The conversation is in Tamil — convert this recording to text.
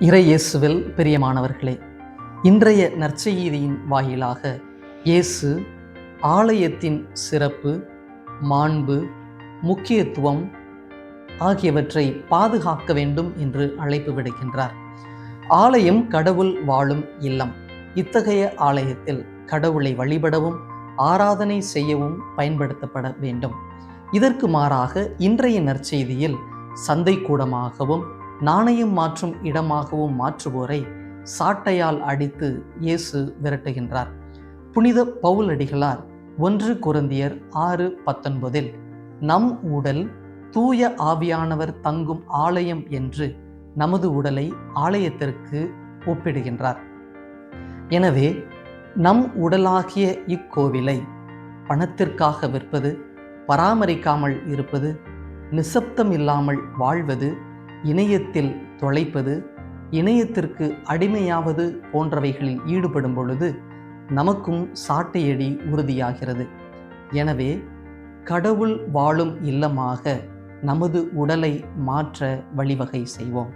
இறை இயேசுவில் பிரியமானவர்களே இன்றைய நற்செய்தியின் வாயிலாக இயேசு ஆலயத்தின் சிறப்பு மாண்பு முக்கியத்துவம் ஆகியவற்றை பாதுகாக்க வேண்டும் என்று அழைப்பு விடுக்கின்றார். ஆலயம் கடவுள் வாழும் இல்லம். இத்தகைய ஆலயத்தில் கடவுளை வழிபடவும் ஆராதனை செய்யவும் பயன்படுத்தப்பட வேண்டும். இதற்கு மாறாக இன்றைய நற்செய்தியில் சந்தைக்கூடமாகவும் நாணயம் மாற்றும் இடமாகவும் மாற்றுவோரை சாட்டையால் அடித்து இயேசு விரட்டுகின்றார். புனித பவுலடிகளார் ஒன்று குருந்தியர் ஆறு பத்தொன்பதில் நம் உடல் தூய ஆவியானவர் தங்கும் ஆலயம் என்று நமது உடலை ஆலயத்திற்கு ஒப்பிடுகின்றார். எனவே நம் உடலாகிய இக்கோவிலை பணத்திற்காக விற்பது பராமரிக்காமல் இருப்பது நிசப்தம் இல்லாமல் வாழ்வது இணையத்தில் தொலைப்பது இணையத்திற்கு அடிமையாவது போன்றவைகளில் ஈடுபடும் பொழுது நமக்கும் சாட்டையடி உறுதியாகிறது. எனவே கடவுள் வாழும் இல்லமாக நமது உடலை மாற்ற வழிவகை செய்வோம்.